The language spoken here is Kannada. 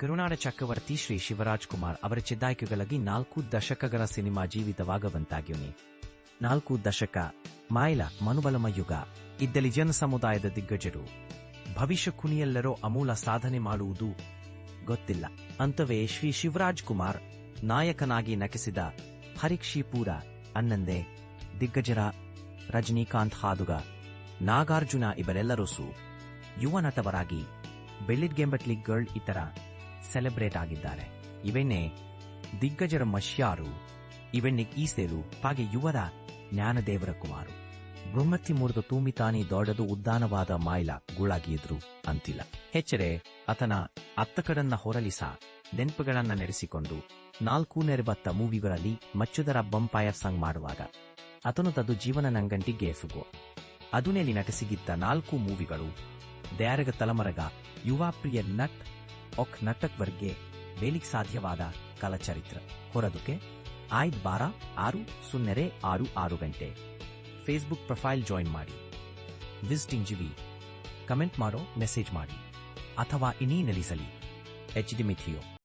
ಕರುನಾಡ ಚಕ್ರವರ್ತಿ ಶ್ರೀ ಶಿವರಾಜ್ ಕುಮಾರ್ ಅವರ ಚಿದ್ದಾಯ್ಕೆಗಳಾಗಿ ನಾಲ್ಕು ದಶಕಗಳ ಸಿನಿಮಾ ಜೀವಿತವಾಗವಂತಾಗ್ಯವನಿ ನಾಲ್ಕು ದಶಕ, ಮಾಯಲ, ಮನುಬಲಮ ಯುಗ, ಇದ್ದಲ್ಲಿ ಜನ ಸಮುದಾಯದ ದಿಗ್ಗಜರು. ಭವಿಷ್ಯ ಕುಣಿಯೆಲ್ಲರೋ ಅಮೂಲ ಸಾಧನೆ ಮಾಡುವುದು ಗೊತ್ತಿಲ್ಲ. ಅಂತವೇ ಶ್ರೀ ಶಿವರಾಜ್ ಕುಮಾರ್ ನಾಯಕನಾಗಿ ನಟಿಸಿದ ಹರಿಕ್ಷಿಪೂರ ಅನ್ನಂದೆ, ದಿಗ್ಗಜರ ರಜನಿಕಾಂತ್ ಹಾದುಗ, ನಾಗಾರ್ಜುನ ಇವರೆಲ್ಲರೂ ಸು ಯುವ ನಟವರಾಗಿ ಬೆಳ್ಳಿಡ್ಗೆಂಬಟ್ಲಿ ಗರ್ಲ್ ಇತರ ಸೆಲೆಬ್ರೇಟ್ ಆಗಿದ್ದಾರೆ. ಇವೆನ್ನೇ ದಿಗ್ಗಜರ ಮಶ್ಯಾರು ಇವೆನ್ನೆ ಈಸೇರು ಹಾಗೆ ಯುವರ ಜ್ಞಾನದೇವರ ಕುಮಾರು. ಬ್ರಹ್ಮತಿ ಮುರಿದು ತೂಮಿತಾನಿ ದೊಡ್ಡದು ಉದ್ದಾನವಾದ ಮಾಯ್ಲ ಗುಳಾಗಿದ್ರು ಅಂತಿಲ್ಲ. ಹೆಚ್ಚರೆ, ಆತನ ಅತ್ತಕಡನ್ನ ಹೊರಲಿಸ ನೆನಪುಗಳನ್ನ ನೆರೆಸಿಕೊಂಡು ನಾಲ್ಕು ನೆರೆಬತ್ತ ಮೂವಿಗಳಲ್ಲಿ ಮಚ್ಚುದರ ಬಂಪಾಯರ್ ಸಂಗ್ ಮಾಡುವಾಗ ಆತನು ತದು ಜೀವನ ನಂಗಂಟಿ ಗೇಸುಗೋ ಅದುನೆಲಿ ನಟಿಸಿಗಿದ್ದ ನಾಲ್ಕು ಮೂವಿಗಳು, ದ್ಯಾರಗ ತಲಮರಗ ಯುವಾಪ್ರಿಯ ನಟ್ ಒಕ್ ನಟಕ್ ಬೇಲಿಕ್ ಸಾಧ್ಯವಾದ ಕಲಚರಿತ್ರ. ಹೊರದುಕೆ ಆಯ್ದ ಬಾರ ಆರು ಸೊನ್ನೆರೆ ಆರು ಆರು ಗಂಟೆ. ಫೇಸ್ಬುಕ್ ಪ್ರೊಫೈಲ್ ಜಾಯಿನ್ ಮಾಡಿ. ವಿಸಿಟಿಂಗ್ ಜಿವಿ. ಕಮೆಂಟ್ ಮಾಡೋ ಮೆಸೇಜ್ ಮಾಡಿ. ಅಥವಾ ಇನ್ನೀ ನೆಲೆಸಲಿ. H D ಮಿಥಿಯೋ